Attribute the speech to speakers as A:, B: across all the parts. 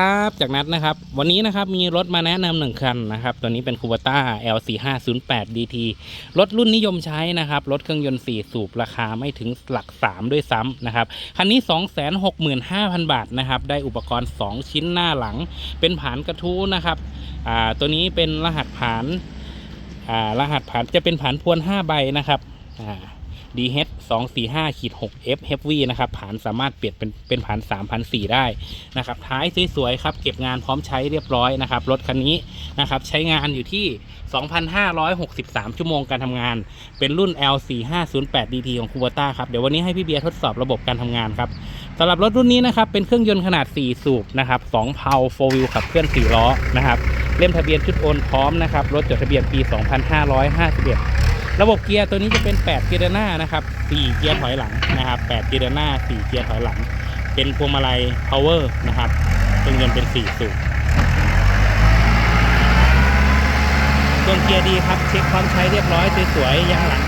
A: ครับจากนัดนะครับวันนี้นะครับมีรถมาแนะนำหนึ่งคันนะครับตัวนี้เป็น Kubota L4508 DT รถรุ่นนิยมใช้นะครับรถเครื่องยนต์ 4 สูบราคาไม่ถึงหลัก 3 ด้วยซ้ำนะครับคันนี้ 265,000 บาทนะครับได้อุปกรณ์ 2 ชิ้นหน้าหลัง เป็นผานกระทู้นะครับตัวนี้เป็นรหัสผานรหัสผานจะเป็นผานพวน 5 ใบนะครับ DH 2 4 5ขีด6 F Heavy นะครับผานสามารถเปลี่ยนเป็นเป็นผาน3 0 0 ได้นะครับท้ายสวยๆครับเก็บงานพร้อมใช้เรียบร้อยนะครับรถคันนี้นะครับใช้งานอยู่ที่ 2,563 ชั่วโมงการทำงาน เป็นรุ่น L4508 DT ของ Kubota ครับเดี๋ยววันนี้ให้พี่เบียร์ทดสอบระบบการทำงานครับสำหรับรถรุ่นนี้นะครับเป็นเครื่องยนต์ขนาด 4 สูบนะครับ2เพา4 wheel ขับเคลื่อน 4 ล้อนะครับเล่มทะเบียนชุดโอนพร้อมนะครับรถจดทะเบียนปี 2551 ระบบเกียร์ตัวนี้จะเป็น 8 เกียร์เดินหน้านะครับ 4 เกียร์ถอยหลังนะครับ 8 เกียร์เดินหน้า 4 เกียร์ถอยหลัง เป็นพวงมาลัย power นะครับเครื่องยนต์เป็น 4 สูบเครื่องเกียร์ดีครับ เช็คความใช้เรียบร้อยสวยๆ ยางหลัง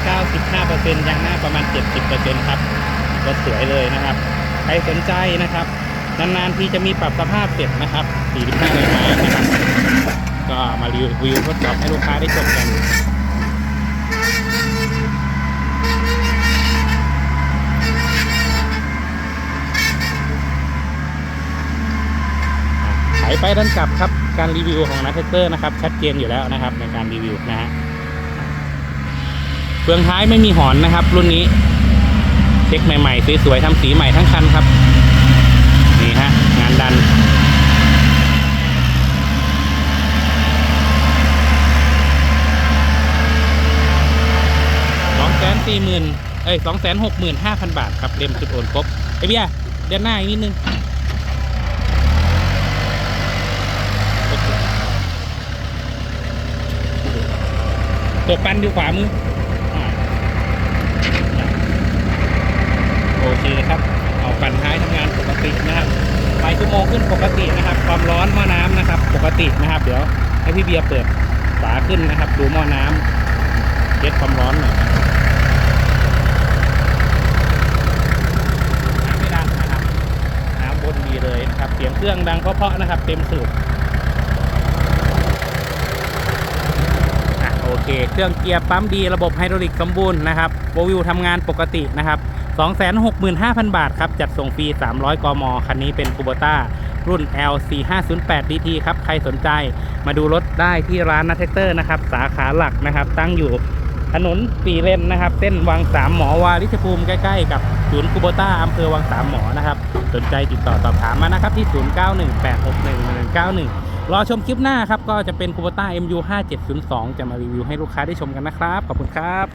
A: 95%ยางหน้าประมาณ 70%ครับรถสวยเลยนะครับ ใครสนใจนะครับ นานๆ ทีจะมีปรับสภาพเสร็จนะครับ 45เลยมานะครับ ก็มารีวิวทดสอบให้ลูกค้าได้ชมกันายไปดันกลับครับ การรีวิวของนัทเตอร์นะครับ ชัดเจนอยู่แล้วนะครับ ในการรีวิวนะฮะเฟืองท้ายไม่มีหอนนะครับ รุ่นนี้ เช็คใหม่ๆสวยๆทำสีใหม่ทั้งคันครับ นี่ฮะงานดันสองแสนสี่หมื่นเอ้ยสองแสนหกหมื่นห้าพันบาทครับเล่มจุดโอนครบไอเบียร์เดือนหน้าอีกนิดนึง ตัวปันอยู่ขวามือโอเคครับ เอาปั่นท้ายทำงานปกตินะครับไฟชั่วโมงขึ้นปกตินะครับ ความร้อนหม้อน้ำนะครับ ปกตินะครับ เดี๋ยวให้พี่เบียร์เปิดฝาขึ้นนะครับ ดูหม้อน้ำเช็ดความร้อนหน่อยน้ำไม่ดังนะครับ น้ำบนดีเลยนะครับ เสียงเครื่องดังเพราะๆนะครับ เต็มสูบ อะโอ เครื่องเกียร์ปั๊มดีระบบไฮดรอลิกสมบูรณ์นะครับโววิวทำงานปกตินะครับ 265,000 บาทครับ จัดส่งฟรี 300 กม คันนี้เป็น Kubota รุ่น L4508 DT ครับ ใครสนใจมาดูรถได้ที่ร้านนัทเตอร์นะครับ สาขาหลักนะครับ ตั้งอยู่ถนนปีเลนนะครับ เส้นวังสามหมอวาริชภูมิใกล้ๆ กับศูนย์คูโบต้าอำเภอวังสามหมอนะครับ สนใจติดต่อสอบถามมานะครับที่ 0918611191 รอชมคลิปหน้าครับ ก็จะเป็นคูเปต้า MU 5702 จะมารีวิวให้ลูกค้าได้ชมกันนะครับ ขอบคุณครับ